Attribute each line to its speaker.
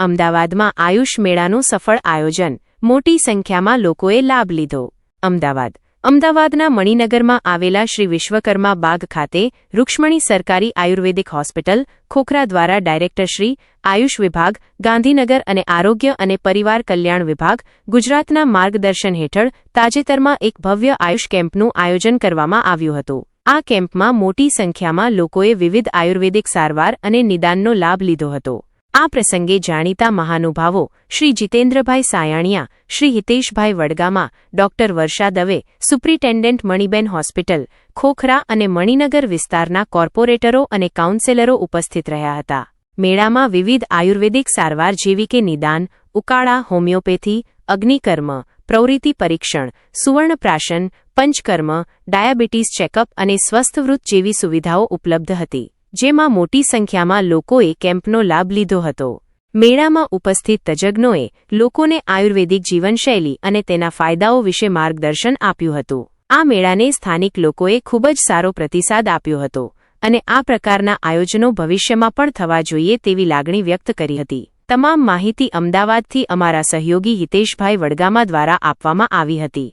Speaker 1: અમદાવાદમાં આયુષ મેળાનું સફળ આયોજન. મોટી સંખ્યામાં લોકોએ લાભ લીધો. અમદાવાદ. અમદાવાદના મણિનગરમાં આવેલા શ્રી વિશ્વકર્મા બાગ ખાતે રૂક્ષ્મણી સરકારી આયુર્વેદિક હોસ્પિટલ, ખોખરા દ્વારા ડાયરેક્ટર શ્રી, આયુષ વિભાગ, ગાંધીનગર અને આરોગ્ય અને પરિવાર કલ્યાણ વિભાગ, ગુજરાતના માર્ગદર્શન હેઠળ તાજેતરમાં એક ભવ્ય આયુષ કેમ્પનું આયોજન કરવામાં આવ્યું હતું. આ કેમ્પમાં મોટી સંખ્યામાં લોકોએ વિવિધ આયુર્વેદિક સારવાર અને નિદાનનો લાભ લીધો હતો. આ પ્રસંગે જાણીતા મહાનુભાવો Shri Jitendrabhai Sayaniya, Shri Hiteshbhai Vadgama, doctor Varsha Dave, superintendent Maniben hospital, Khokhra અને મણિનગર વિસ્તારના કોર્પોરેટરો અને કાઉન્સેલરો ઉપસ્થિત રહ્યા હતા. મેળામાં વિવિધ આયુર્વેદિક સારવાર જેવી કે નિદાન, ઉકાળા, હોમિયોપેથી, અગ્નિકર્મ, પ્રવૃત્તિ પરીક્ષણ, સુવર્ણપ્રાશન, પંચકર્મ, ડાયાબિટીસ ચેકઅપ અને સ્વસ્થવૃત્ત જેવી સુવિધાઓ ઉપલબ્ધ હતી. જેમાં મોટી સંખ્યામાં લોકોએ કેમ્પનો લાભ લીધો હતો. મેળામાં ઉપસ્થિત તજજ્ઞોએ લોકોને આયુર્વેદિક જીવનશૈલી અને તેના ફાયદાઓ વિશે માર્ગદર્શન આપ્યું હતું. આ મેળાને સ્થાનિક લોકોએ ખૂબ જ સારો પ્રતિસાદ આપ્યો હતો અને આ પ્રકારના આયોજનો ભવિષ્યમાં પણ થવા જોઈએ તેવી લાગણી વ્યક્ત કરી હતી. તમામ માહિતી અમદાવાદથી અમારા સહયોગી હિતેશભાઈ વડગામા દ્વારા આપવામાં આવી હતી.